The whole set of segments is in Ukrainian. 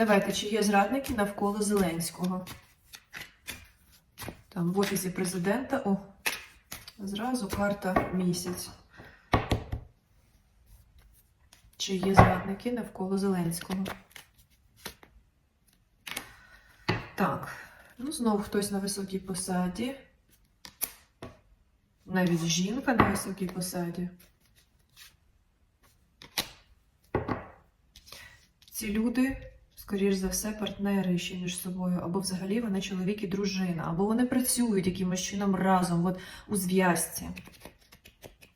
Давайте, чи є зрадники навколо Зеленського? Там в офісі президента. О, зразу карта місяць. Чи є зрадники навколо Зеленського? Так, ну знову хтось на високій посаді. Навіть жінка на високій посаді. Ці люди, скоріш за все, партнери ще між собою, або взагалі вони чоловік і дружина, або вони працюють якимось чином разом, от у зв'язці.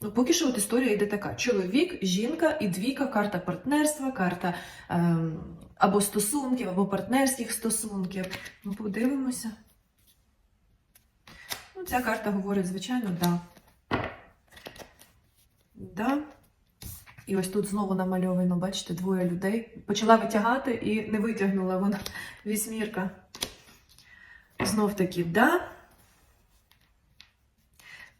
Ну, поки що от історія йде така: чоловік, жінка і двійка, карта партнерства, карта ем, або стосунків, або партнерських стосунків. Ну, подивимося. Ну, ця карта говорить, звичайно, да. Да. І ось тут знову намальовано, бачите, двоє людей. Почала витягати і не витягнула вона вісьмірка. Знов таки, да.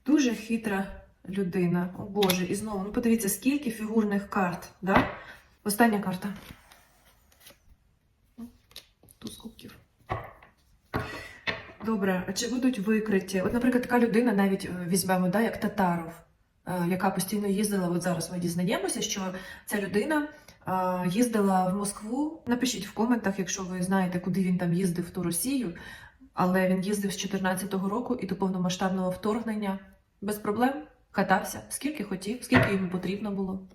Дуже хитра людина. О Боже, і знову, ну подивіться, скільки фігурних карт, да? Остання карта. Туз кубків. Добре, а чи будуть викриті? От, наприклад, така людина навіть е, візьмемо, да, як Татаров, яка постійно їздила. От зараз ми дізнаємося, що ця людина е, їздила в Москву. Напишіть в коментах, якщо ви знаєте, куди він там їздив в ту Росію. Але він їздив з 2014 року і до повномасштабного вторгнення без проблем катався, скільки хотів, скільки йому потрібно було.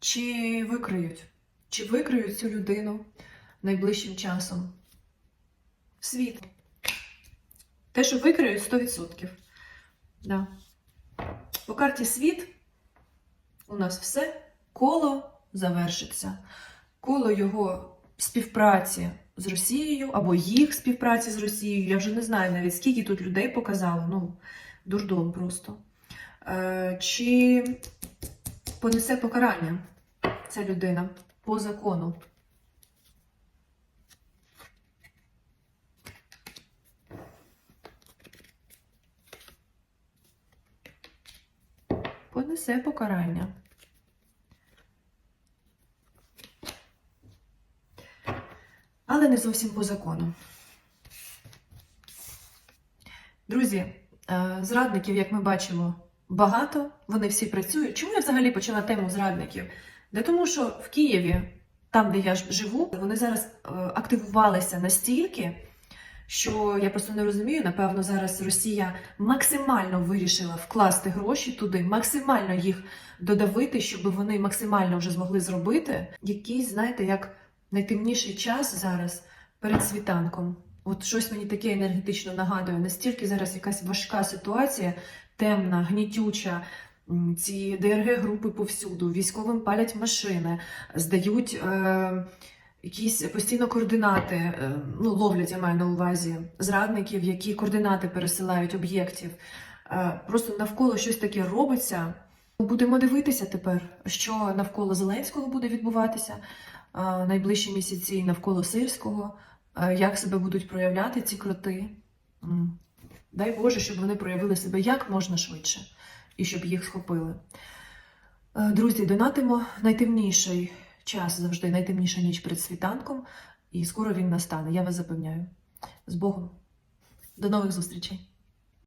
Чи викриють? Чи викриють цю людину найближчим часом? Світ. Те, що викриють 100%. Да. По карті світ у нас все коло завершиться. Коло його співпраці з Росією або їх співпраці з Росією. Я вже не знаю навіть скільки тут людей показало. Ну, дурдом просто. Е, чи понесе покарання ця людина по закону? Понесе покарання. Але не зовсім по закону. Друзі, е, зрадників, як ми бачимо, багато. Вони всі працюють. Чому я взагалі почала тему зрадників? Де тому, що в Києві, там, де я живу, вони зараз е, активувалися настільки, що я просто не розумію. Напевно, зараз Росія максимально вирішила вкласти гроші туди, максимально їх додавити, щоб вони максимально вже змогли зробити. Якийсь, знаєте, як найтемніший час зараз перед світанком. От щось мені таке енергетично нагадує. Настільки зараз якась важка ситуація, темна, гнітюча. Ці ДРГ-групи повсюду, військовим палять машини, здають е, якісь постійно координати, е, ну, ловлять, я маю на увазі, зрадників, які координати пересилають об'єктів. Е, просто навколо щось таке робиться. Будемо дивитися тепер, що навколо Зеленського буде відбуватися е, найближчі місяці навколо Сирського, як себе будуть проявляти ці кроти. Дай Боже, щоб вони проявили себе як можна швидше і щоб їх схопили. Друзі, донатимо найтемніший час завжди, найтемніша ніч перед світанком, і скоро він настане, я вас запевняю. З Богом. До нових зустрічей!